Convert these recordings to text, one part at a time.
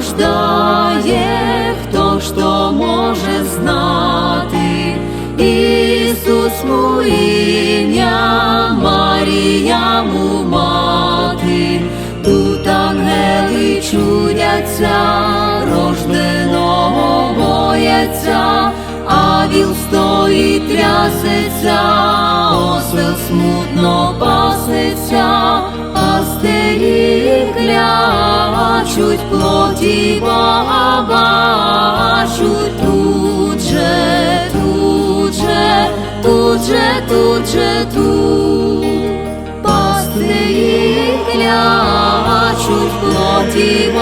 страждає, хто ж то може знати, Ісус му Марія му мати, тут ангели чудяться, рожденого бояться, а віл стоїть трясеться, Бога бачуть тут же, тут же, тут же, тут же, тут. Пастирі клячуть плоті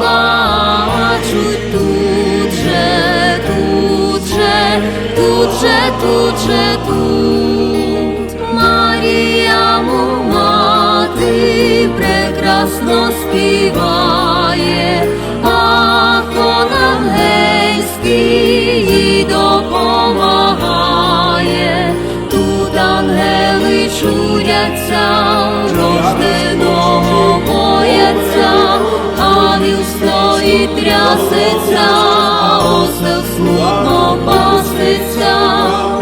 бачуть тут же, тут же, тут же, тут же, тут. Марія му мати прекрасно співає, рожденого бояться, ангел стоїть трясеться, осел смутно паститься,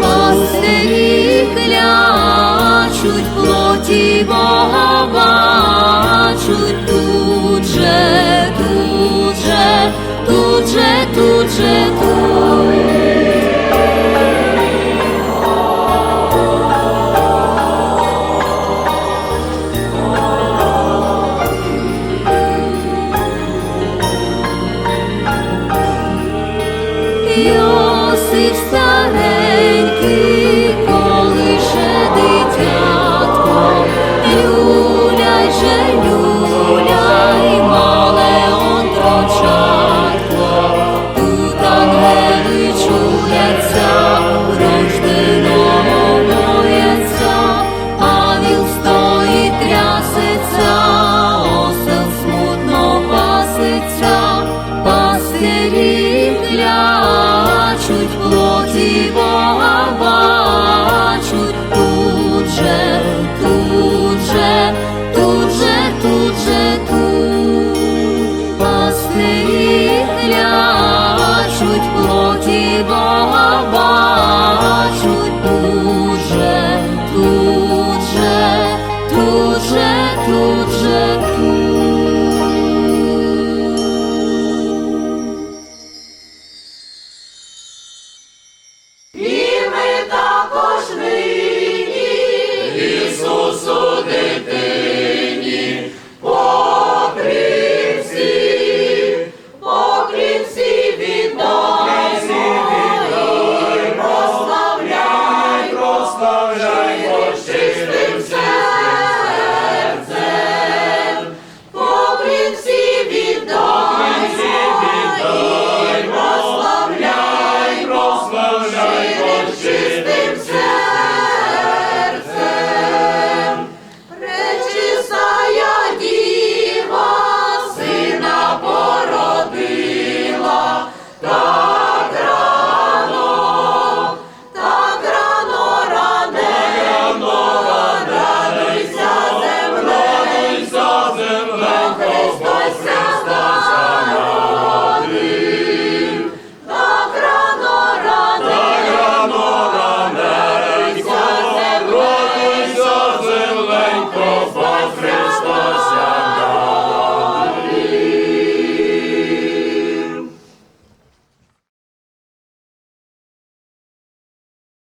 пастирі клячуть плоті Бога